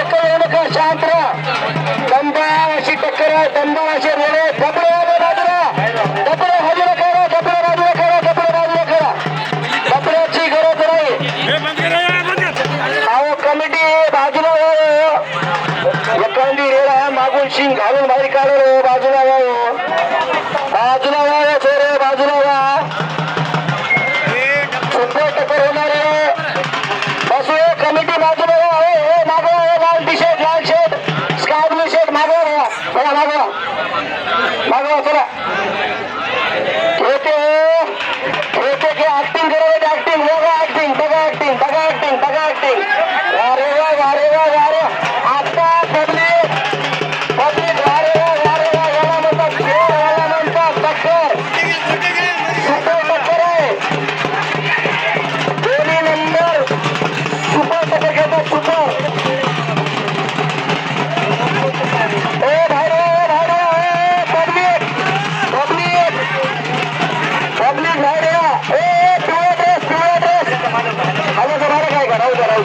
एक नका शांत राहा दमदार अशी टक्कर आहे दमदार असे आहे कपडे आले बाजूला कपडे बाजूला करा कपडे बाजूला करा कपडे बाजूला करा कपड्याची गरज नाही अहो कमिटी बाजूला वळो. एखादी रेड आहे मागून शिंग घालून बाहेर काढलो बाजूला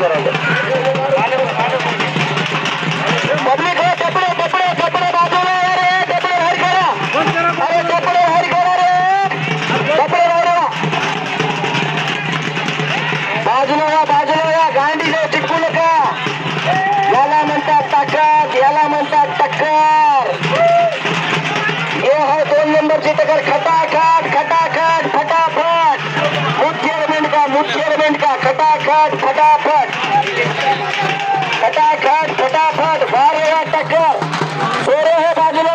का राहू कपडे कपडे कपडे बाजूला रे कपडे बाहेर करा अरे कपडे बाहेर करा रे कपडे बाहेर बाजूला या बाजूला या जाऊ चिटकू नका याला म्हणतात ताकद याला म्हणतात टक्कर हे दोन नंबरची टक्कर खटाखट खटाखट मुठ्येर का मुठ्येर का खटाखट फटाफट. खटाखट फटाफट. बार या टक्कर सोरे हे बाजूला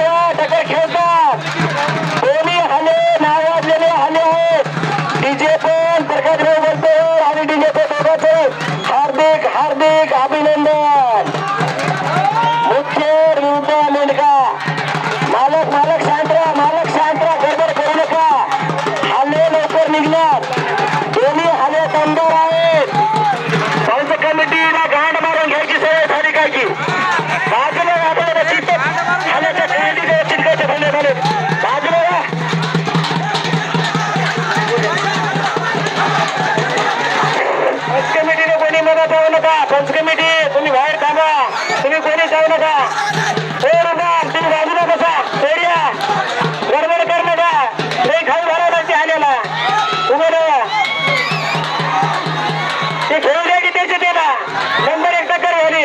नंबर एक टक्कर झाली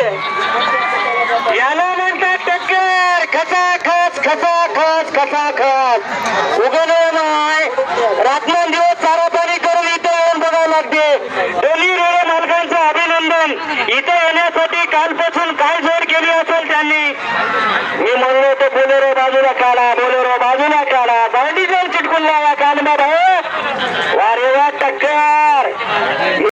याला म्हणतात टक्कर. खसा खच खसा खच खसा खच उगल नाही. रात्र दिवस चारा पाणी करून इथं येऊन बघावं लागते. दोन्ही रेल्वे मालकांचं अभिनंदन. इथं येण्यासाठी कालपासून काय जोर केली असेल त्यांनी? मी म्हणलो होतो बोलेरो बाजूला काढा बोलेरो बाजूला काढा. बांडी जाऊन चिटकून लावा.